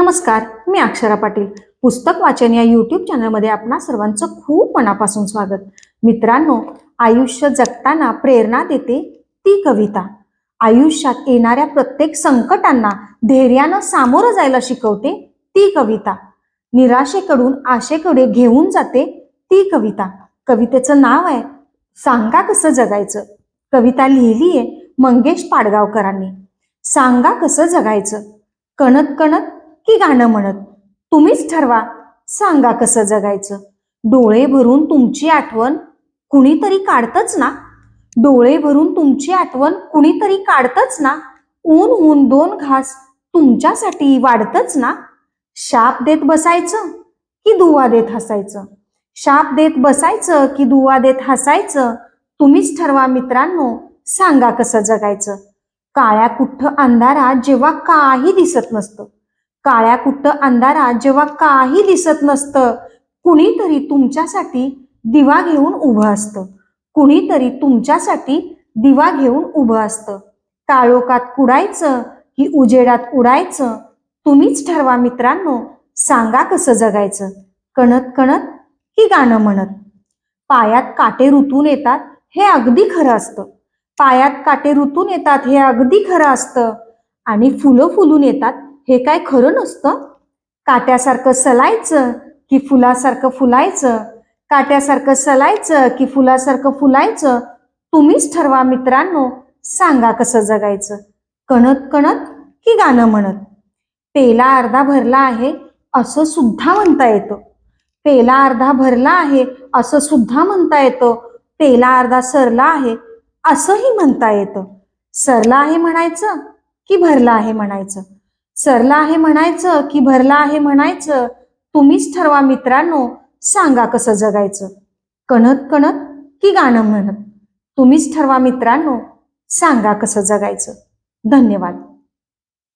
नमस्कार मी अक्षरा पाटील. पुस्तक वाचन या यूट्यूब चॅनलमध्ये आपणा सर्वांचं खूप मनापासून स्वागत. मित्रांनो आयुष्य जगताना प्रेरणा देते ती कविता. आयुष्यात येणाऱ्या प्रत्येक संकटांना धैर्यानं सामोरं जायला शिकवते ती कविता. निराशेकडून आशेकडे घेऊन जाते ती कविता. कवितेचं नाव आहे सांगा कसं जगायचं? कविता लिहिली आहे मंगेश पाडगावकरांनी. सांगा कसं जगायचं? कणत कणत की गाणं म्हणत. तुम्हीच ठरवा. सांगा कसं जगायचं? डोळे भरून तुमची आठवण कुणीतरी काढतच ना? डोळे भरून तुमची आठवण कुणीतरी काढतच ना? ऊन ऊन दोन घास तुमच्यासाठी वाढतच ना? शाप देत बसायचं की दुवा देत हसायचं? शाप देत बसायचं की दुवा देत हसायचं? तुम्हीच ठरवा मित्रांनो सांगा कसं जगायचं? काळ्या कुठ्ठ अंधारात जेव्हा काही दिसत नसतं. काळ्या कुट्ट अंधारात जेव्हा काही दिसत नसतं कुणीतरी तुमच्यासाठी दिवा घेऊन उभं असतं. कुणीतरी तुमच्यासाठी दिवा घेऊन उभं असतं. काळोखात कुडायचं की उजेडात उडायचं तुम्हीच ठरवा मित्रांनो सांगा कसं जगायचं. कणत कणत की गाणं म्हणत. पायात काटे ऋतून येतात हे अगदी खरं असतं. पायात काटे ऋतून येतात हे अगदी खरं असतं. आणि फुलं फुलून येतात हे काय खरं नसतं? काट्यासारखं सलायचं की फुलासारखं फुलायचं? काट्यासारखं सलायचं की फुलासारखं फुलायचं? तुम्हीच ठरवा मित्रांनो सांगा कसं जगायचं? कणत कणत की गाणं म्हणत? पेला अर्धा भरला आहे असं सुद्धा म्हणता येतं. पेला अर्धा भरला आहे असं सुद्धा म्हणता येतं. पेला अर्धा सरला आहे असंही म्हणता येतं. सरला आहे म्हणायचं की भरला आहे म्हणायचं. सरला आहे म्हणायचं की भरला आहे म्हणायचं तुम्हीच ठरवा मित्रांनो सांगा कसं जगायचं. कणत कणत की गाणं म्हणत. तुम्हीच ठरवा मित्रांनो सांगा कसं जगायचं. धन्यवाद.